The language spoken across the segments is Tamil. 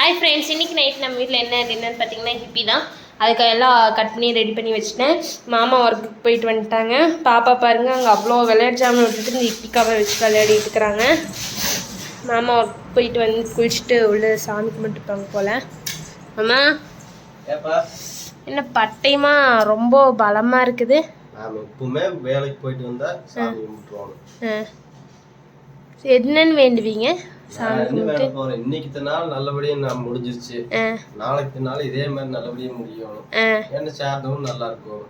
ஹாய் ஃப்ரெண்ட்ஸ் இன்னைக்கு நைட் நம்ம வீட்டில் என்ன டின்னர் பார்த்தீங்கன்னா ஹிப்பி தான். அதுக்கு எல்லாம் கட் பண்ணி ரெடி பண்ணி வச்சுட்டேன். மாமா ஒர்க்குக்கு போயிட்டு வந்துட்டாங்க. பாப்பா பாருங்க அங்கே அவ்வளோ விளையாட்டு ஜாமான் விட்டுட்டு இந்த இப்பிக்காவை வச்சு விளையாடிட்டு இருக்கிறாங்க. மாமா ஒர்க் போயிட்டு வந்து குளிச்சுட்டு உள்ள சாமி கும்பிட்டுப்பாங்க போல். மாமா என்ன பட்டையமா ரொம்ப பலமாக இருக்குது. எப்பவுமே வேலைக்கு போயிட்டு வந்தா சாமி கும்பிட்டுருவாங்க. ஆ. என்னன்னு வேண்டுவீங்க? வேலை இன்னைக்கு நாள் நல்லபடியா நான் முடிஞ்சிருச்சு. நாளைக்கு நாள் இதே மாதிரி நல்லபடியா முடியணும். ஆ. என்ன சேர்ந்தவும் நல்லா இருக்கும்.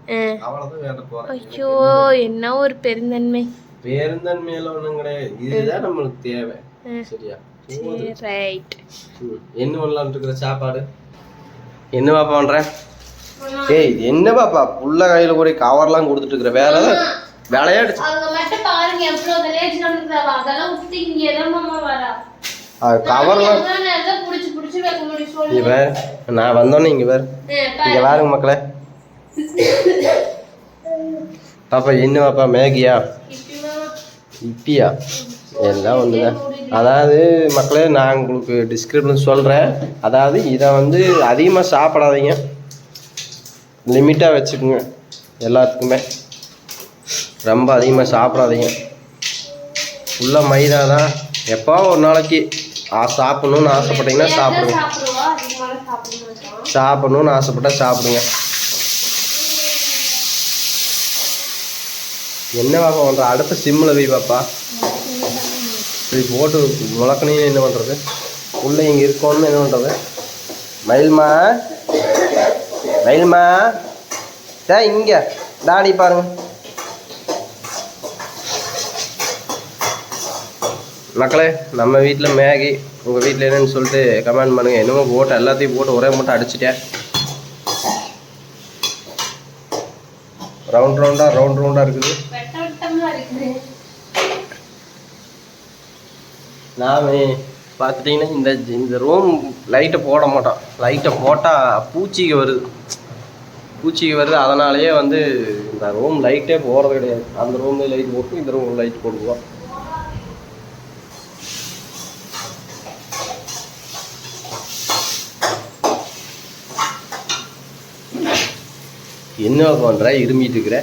அவ்வளவுதான் வேண்ட போறேன். ஐயோ என்ன ஒரு பெருந்தன்மை. பேருந்தன்மையில ஒண்ணும் கிடையாது. இதுதான் நம்மளுக்கு தேவை. சரியா? ரைட். என்ன பண்ணலாம்னு இருக்கிற சாப்பாடு? என்ன பாப்பா பண்ற? ஏய் என்ன பாப்பா புள்ள கையில கூட கவர்லாம் கொடுத்துட்டு இருக்கிற வேற ஏதாவது விளையாடு அவங்க மட்டும் பாருங்க எவ்வளவு விளையாட்டு அதெல்லாம் விட்டு இங்க மாமா வரா கவர்லாம் எவ்வளவு நான் வந்தோன்னே இங்கே வேறு இங்கே வாருங்க மக்களே. பாப்பா என்ன பாப்பா மேகியா. இப்பியா. எல்லாம் ஒண்ணுதான். அதாவது மக்களே நான் உங்களுக்கு டிஸ்கிரிப்ஷன் சொல்கிறேன் அதாவது இதை வந்து அதிகமாக சாப்பிடாதீங்க. லிமிட்டாக வச்சுக்கோங்க. எல்லாத்துக்குமே. ரொம்ப அதிகமாக சாப்பிடாதீங்க. ஃபுல்லாக மைதா தான் எப்போ ஒரு நாளைக்கு ஆ சாப்பிடணும்னு ஆசைப்பட்டீங்கன்னா சாப்பிடுங்க. சாப்பிடுவா அதிகமாக சாப்பிட மாட்டோம் சாப்பிடணும்னு ஆசைப்பட்டா சாப்பிடுங்க. என்ன பாப்பா பண்ற? அடுத்த சிம்மில் வை பாப்பா. இப்படி போட்டு முளக்கணின்னு என்ன பண்ணுறது உள்ள இங்கே இருக்கோன்னு என்ன பண்ணுறது மயில்மா? மயில்மா? டே இங்கே. டாடி பாருங்க. மக்களே நம்ம வீட்டில் மேகி உங்கள் வீட்டில் என்னன்னு சொல்லிட்டு கமெண்ட் பண்ணுங்கள் இன்னமும் போட்டு எல்லாத்தையும் போட்டு ஒரே மூட்டை அடிச்சிட்டேன். ரவுண்ட் ரவுண்டாக ரவுண்ட் ரவுண்டாக இருக்குது. வெட்ட நாம பார்த்துட்டிங்கன்னா இந்த இந்த ரூம் லைட்டை போட மாட்டோம். லைட்டை போட்டால் பூச்சிக்கு வருது. பூச்சிக்கு வருது. அதனாலேயே வந்து இந்த ரூம் லைட்டே போகிறது கிடையாது. அந்த ரூம்லேயும் லைட் போட்டு இந்த ரூம் லைட் போடுவோம். என்ன பண்ணுற இருமிட்டு இருக்கிற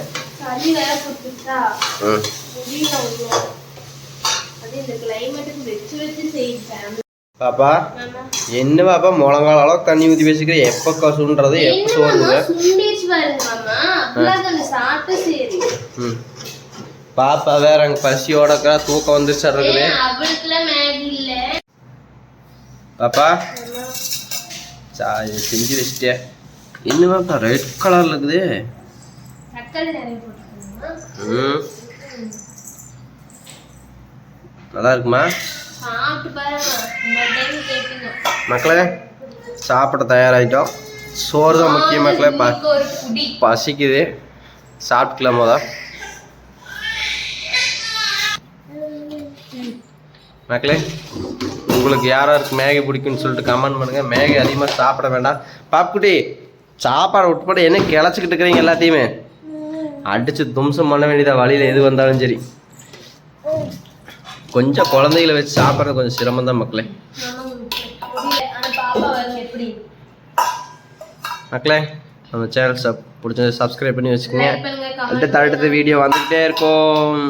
பாப்பா என்ன பாப்பா? முழங்கால அளவுக்கு தண்ணி ஊற்றி வச்சுக்கிற எப்போ கசுன்றது எப்போ சோறுங்க பாப்பா வேற அங்கே பசியோட இருக்கா? தூக்கம் வந்துருச்சு இருக்குது. பாப்பா. செஞ்சு வச்சுட்டே என்ன பாப்பா ரெட் கலர்ல இருக்குது நல்லா இருக்குமா மக்களே சாப்பிட தயாராகிட்டோம் சோறு தான் முக்கியம் மக்களே ப பசிக்குது சாப்பிட்டுக்கலாமா தான் மக்களே உங்களுக்கு யார் யாருக்கு மேகி பிடிக்கும்னு சொல்லிட்டு கமெண்ட் பண்ணுங்க மேகி அதிகமாக சாப்பிட வேண்டாம் பாப்புக்குட்டி சாப்பாடு உட்பட என்ன கிளச்சிக்கிட்டு இருக்கிறீங்க எல்லாத்தையுமே? அடிச்சு தும்சம் பண்ண வேண்டியதா வழியில் எது வந்தாலும் சரி. கொஞ்சம் குழந்தைகளை வச்சு சாப்பிட்றது கொஞ்சம் சிரமம் தான் மக்களே. மக்களே நம்ம சேனல் சப் பிடிச்சது சப்ஸ்கிரைப் பண்ணி வச்சுக்கோங்க. அடுத்த அடுத்த வீடியோ வந்துக்கிட்டே இருக்கும்.